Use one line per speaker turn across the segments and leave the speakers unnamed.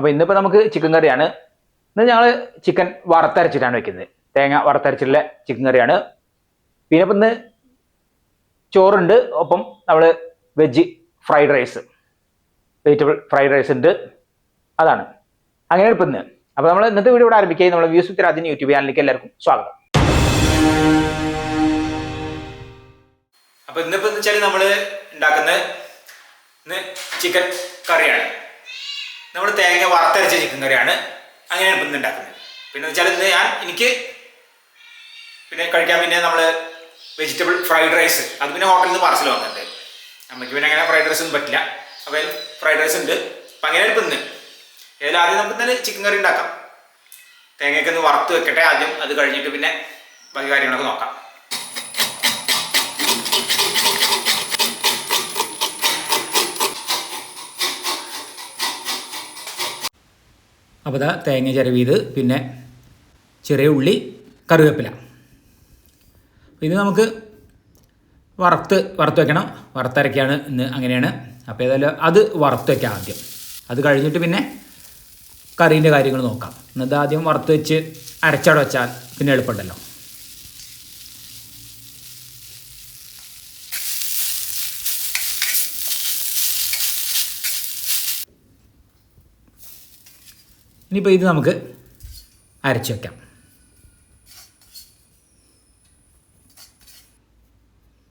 അപ്പോൾ ഇന്നിപ്പോൾ നമുക്ക് ചിക്കൻ കറിയാണ്. ഇന്ന് ഞങ്ങൾ ചിക്കൻ വറുത്തരച്ചിട്ടാണ് വെക്കുന്നത്. തേങ്ങ വറുത്തരച്ചിട്ടുള്ള ചിക്കൻ കറിയാണ്. പിന്നെ ഇപ്പം ഇന്ന് ചോറുണ്ട്. ഒപ്പം നമ്മൾ veg fried rice vegetable fried rice ഉണ്ട്. അതാണ്. അങ്ങനെയാണ് ഇപ്പം ഇന്ന്. അപ്പോൾ നമ്മൾ ഇന്നത്തെ വീഡിയോ ഇവിടെ ആരംഭിക്കുകയും നമ്മൾ വ്യൂസ് വിത്ത് യൂട്യൂബ് ചാനലിലേക്ക് എല്ലാവർക്കും സ്വാഗതം. അപ്പോൾ ഇന്നിപ്പോൾ വെച്ചാൽ നമ്മൾ ഉണ്ടാക്കുന്നത് ഇന്ന് ചിക്കൻ കറിയാണ്. നമ്മൾ തേങ്ങ വറുത്തരച്ച ചിക്കൻ കറിയാണ് അങ്ങനെയാണ് ഇപ്പം ഉണ്ടാക്കുന്നത്. പിന്നെ വെച്ചാൽ ഇന്ന് ഞാൻ എനിക്ക് പിന്നെ കഴിക്കാൻ പിന്നെ നമ്മൾ വെജിറ്റബിൾ ഫ്രൈഡ് റൈസ് അത് പിന്നെ ഹോട്ടലിൽ നിന്ന് പാർസൽ വന്നിട്ടുണ്ട്. നമുക്ക് പിന്നെ അങ്ങനെ ഫ്രൈഡ് റൈസ് ഒന്നും പറ്റില്ല. അപ്പോൾ ഫ്രൈഡ് റൈസ് ഉണ്ട്. അപ്പം അങ്ങനെയാണ് ഇപ്പം ഇന്ന്. ഏതായാലും ആദ്യം നമുക്ക് ഇന്നലെ ചിക്കൻ കറി ഉണ്ടാക്കാം. തേങ്ങയൊക്കെ ഒന്ന് വറുത്ത് വെക്കട്ടെ ആദ്യം. അത് കഴിഞ്ഞിട്ട് പിന്നെ ബാക്കി കാര്യങ്ങളൊക്കെ നോക്കാം. അപ്പോൾ ഇതാ തേങ്ങ ചിരവിയത് പിന്നെ ചെറിയ ഉള്ളി കറിവേപ്പില. ഇത് നമുക്ക് വറുത്ത് വറുത്ത് വെക്കണം. വറുത്തരയ്ക്കാണ് ഇന്ന് അങ്ങനെയാണ്. അപ്പോൾ ഏതായാലും അത് വറുത്ത് വയ്ക്കാം ആദ്യം. അത് കഴിഞ്ഞിട്ട് പിന്നെ കറീന്റെ കാര്യങ്ങൾ നോക്കാം. എന്നിട്ട് ആദ്യം വറുത്ത് വെച്ച് അരച്ചട വെച്ചാൽ പിന്നെ എളുപ്പമുണ്ടല്ലോ. ഇനിയിപ്പോൾ ഇത് നമുക്ക് അരച്ച് വയ്ക്കാം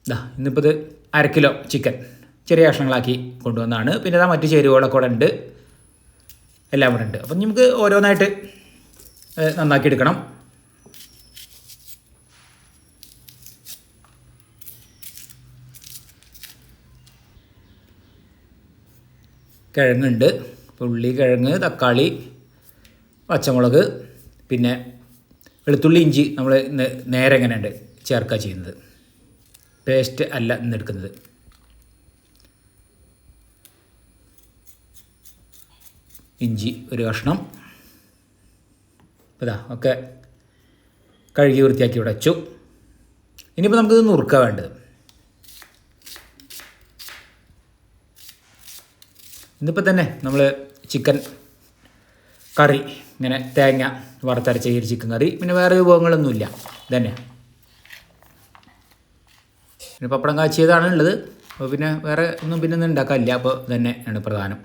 ഇതാ ഇന്നിപ്പോൾ ഇത് അര കിലോ ചിക്കൻ ചെറിയ കഷ്ണങ്ങളാക്കി കൊണ്ടുവന്നതാണ്. പിന്നെ ഇതാ മറ്റു ചേരുവകളൊക്കെ കൂടെ ഉണ്ട്. എല്ലാം കൂടെ ഉണ്ട്. അപ്പം നമുക്ക് ഓരോന്നായിട്ട് നന്നാക്കി എടുക്കണം. കിഴങ്ങുണ്ട്. ഉള്ളി കിഴങ്ങ് തക്കാളി പച്ചമുളക് പിന്നെ വെളുത്തുള്ളി ഇഞ്ചി നമ്മൾ നേരെ എങ്ങനെയുണ്ട് ചേർക്കുക ചെയ്യുന്നത്? പേസ്റ്റ് അല്ല ഇന്നെടുക്കുന്നത് ഇഞ്ചി ഒരു കഷ്ണം. ഇതാ ഒക്കെ കഴുകി വൃത്തിയാക്കി ഇവിടെ വെച്ചു. ഇനിയിപ്പോൾ നമുക്കിത് നുറുക്കുക വേണ്ടത്. ഇന്നിപ്പോൾ തന്നെ നമ്മൾ ചിക്കൻ കറി ഇങ്ങനെ തേങ്ങ വറുത്തരച്ച ഈ ചിക്കൻ കറി. പിന്നെ വേറെ വിഭവങ്ങളൊന്നുമില്ല. ഇതന്നെ. പിന്നെ പപ്പടം കാച്ചിയതാണ് ഉള്ളത് അപ്പോൾ പിന്നെ വേറെ ഒന്നും പിന്നെ ഒന്നും ഉണ്ടാക്കാനില്ല. അപ്പോൾ തന്നെ ആണ് പ്രധാനം.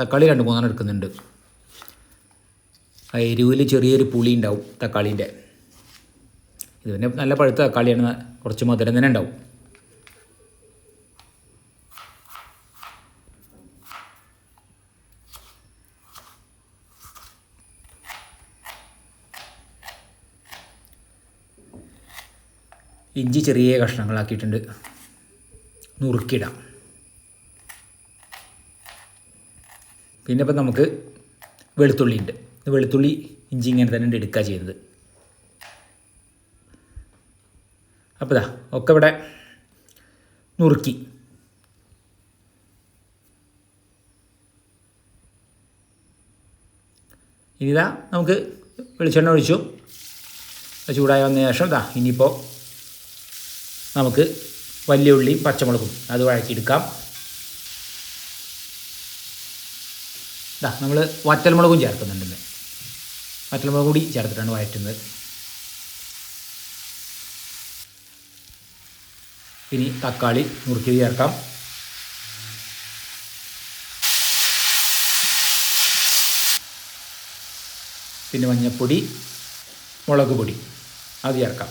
തക്കാളി രണ്ട് മൂന്നെണ്ണം എടുക്കുന്നുണ്ട്. ആ എരിവിൽ ചെറിയൊരു പുളി ഉണ്ടാവും തക്കാളീന്റെ. ഇത് പിന്നെ നല്ല പഴുത്ത തക്കാളിയാണ് കുറച്ച് മധുരം തന്നെ ഉണ്ടാവും. ഇഞ്ചി ചെറിയ കഷ്ണങ്ങളാക്കിയിട്ടുണ്ട്. നുറുക്കിടാം പിന്നെ ഇപ്പം നമുക്ക് വെളുത്തുള്ളി ഉണ്ട് വെളുത്തുള്ളി ഇഞ്ചി ഇങ്ങനെ തന്നെ എടുക്കുക ചെയ്യുന്നത്. അപ്പോൾ ഇതാ ഒക്കെ ഇവിടെ നുറുക്കി. ഇനി ഇതാ നമുക്ക് വെളിച്ചെണ്ണ ഒഴിച്ചു. ചൂടായി വന്ന ശേഷം ഇതാ ഇനിയിപ്പോൾ നമുക്ക് വലിയ ഉള്ളിയും പച്ചമുളകും അത് വഴക്കിയെടുക്കാം ഇതാ നമ്മൾ വറ്റൽമുളകും ചേർക്കുന്നുണ്ടല്ലേ വറ്റൽമുളക് കൂടി ചേർത്തിട്ടാണ് വഴറ്റുന്നത്. ഇനി തക്കാളി മുറുക്കി ചേർക്കാം. പിന്നെ മഞ്ഞൾപ്പൊടി മുളക് പൊടി അത് ചേർക്കാം.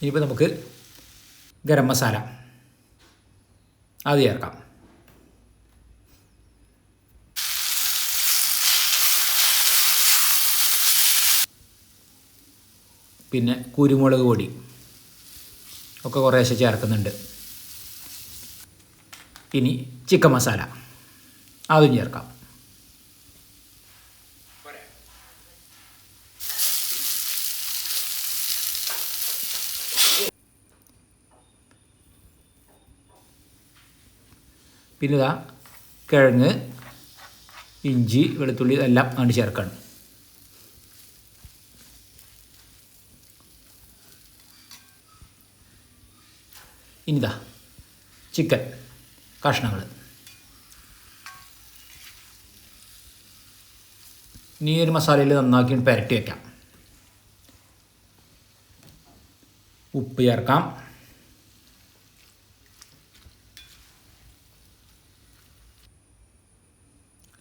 ഇനിയിപ്പോൾ നമുക്ക് ഗരം മസാല അത് ചേർക്കാം. പിന്നെ കുരുമുളക് പൊടി ഒക്കെ കുറേശ്ശെ ചേർക്കുന്നുണ്ട്. ഇനി ചിക്കൻ മസാല. അതും ചേർക്കാം. പിന്നെ ഇതാ കിഴങ്ങ് ഇഞ്ചി വെളുത്തുള്ളി ഇതെല്ലാം അങ്ങോട്ട് ചേർക്കണം. ഇനിതാ ചിക്കൻ കഷ്ണങ്ങൾ ഇനി ഒരു മസാലയിൽ നന്നാക്കി പുരട്ടി വയ്ക്കാം ഉപ്പ് ചേർക്കാം.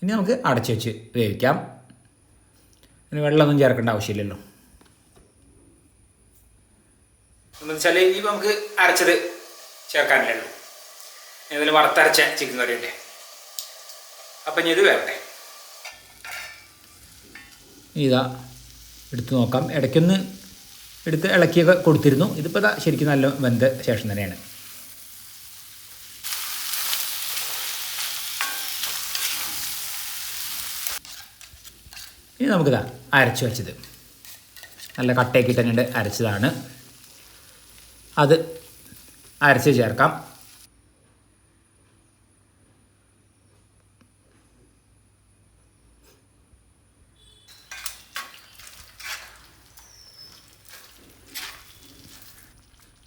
ഇനി നമുക്ക് അടച്ചു വെച്ച് വേവിക്കാം. ഇനി വെള്ളമൊന്നും ചേർക്കേണ്ട ആവശ്യമില്ലല്ലോ. എന്ന് വെച്ചാൽ ഇനി നമുക്ക് അരച്ചത് ചേർക്കാനില്ലല്ലോ. ഇതിൽ വറുത്തരച്ച ചിക്കൻ കറി ഉണ്ട് അപ്പം ഇനി ഇത് വേവട്ടെ ഇതാ എടുത്തു നോക്കാം. ഇടയ്ക്കൊന്ന് എടുത്ത് ഇളക്കിയൊക്കെ കൊടുത്തിരുന്നു. ഇതിപ്പോൾ ഇതാ ശരിക്കും നല്ല വെന്ത ശേഷം തന്നെയാണ്. ഇനി നമുക്കിതാ അരച്ച് വെച്ചത്. നല്ല കട്ടയൊക്കെ തന്നെ അരച്ചതാണ്. അത് അരച്ച് ചേർക്കാം.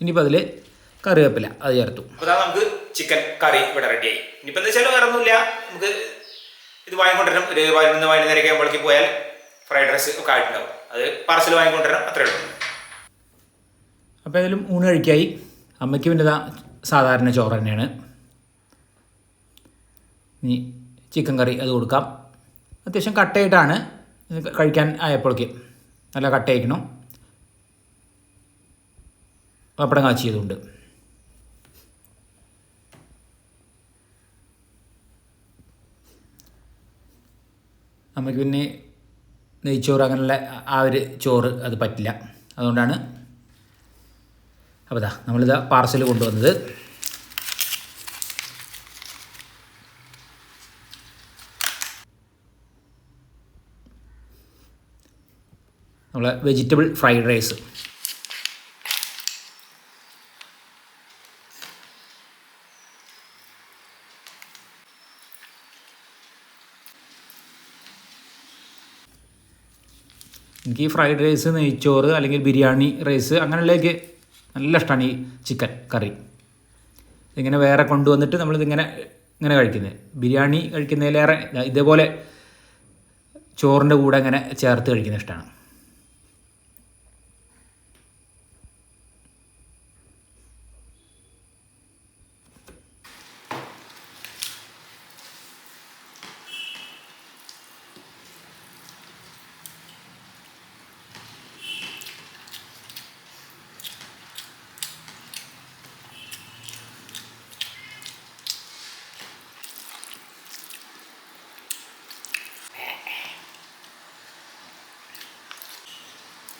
ഇനിയിപ്പോൾ അതിൽ കറിവേപ്പില അത് ചേർത്തു. അപ്പോൾ നമുക്ക് ചിക്കൻ കറി ഇവിടെ റെഡിയായി ഇനിയിപ്പോൾ എന്താ വെച്ചാൽ വേറെ ഒന്നുമില്ല നമുക്ക് ഇത് വാങ്ങിക്കൊണ്ടിരണം ഒരു പതിനൊന്ന് വൈകുന്നേരമൊക്കെ ആകുമ്പോഴേക്ക് പോയാൽ ഫ്രൈഡ് റൈസ് ഒക്കെ ആയിട്ടുണ്ടാവും. അത് പാർസൽ വാങ്ങിക്കൊണ്ടുവരണം. അത്രേ ഉള്ളൂ. അപ്പോൾ ഏതായാലും ഊണ് കഴിക്കായി. അമ്മയ്ക്ക് പിന്നെ സാധാരണ ചോറ് തന്നെയാണ്. ഇനി ചിക്കൻ കറി അത് കൊടുക്കാം. അത്യാവശ്യം കട്ടയായിട്ടാണ് കഴിക്കാൻ ആയപ്പോഴേക്ക് നല്ല കട്ടയായിരിക്കണം പപ്പടം കാച്ചി ചെയ്തുകൊണ്ട്. നമുക്ക് പിന്നെ നെയ്ച്ചോറ് അങ്ങനെയുള്ള ആ ഒരു ചോറ് അത് പറ്റില്ല. അതുകൊണ്ടാണ് അപ്പോൾ ഇതാ നമ്മളിതാ പാർസൽ കൊണ്ടുവന്നത്. നമ്മളെ വെജിറ്റബിൾ ഫ്രൈഡ് റൈസ് എനിക്ക് ഫ്രൈഡ് റൈസ് നെയ്ച്ചോറ് അല്ലെങ്കിൽ ബിരിയാണി റൈസ് അങ്ങനെയുള്ളതൊക്കെ നല്ല ഇഷ്ടമാണ് ഈ ചിക്കൻ കറി. ഇങ്ങനെ വേറെ കൊണ്ടുവന്നിട്ട് നമ്മളിതിങ്ങനെ ഇങ്ങനെ കഴിക്കുന്നത് ബിരിയാണി കഴിക്കുന്നതിലേറെ ഇതേപോലെ ചോറിന്റെ കൂടെ ഇങ്ങനെ ചേർത്ത് കഴിക്കുന്ന ഇഷ്ടമാണ്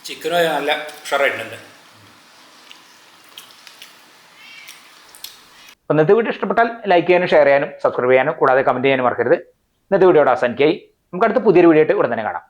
ചിക്കനും നല്ല ഉഷാറായിട്ടുണ്ട് ഇന്നത്തെ വീഡിയോ ഇഷ്ടപ്പെട്ടാൽ ലൈക്ക് ചെയ്യാനും ഷെയർ ചെയ്യാനും സബ്സ്ക്രൈബ് ചെയ്യാനും കൂടാതെ കമന്റ് ചെയ്യാനും മറക്കരുത്. ഇന്നത്തെ വീഡിയോയുടെ അവസാനിക്കായി നമുക്ക് അടുത്ത പുതിയൊരു വീഡിയോ ആയിട്ട് ഉടൻ തന്നെ കാണാം.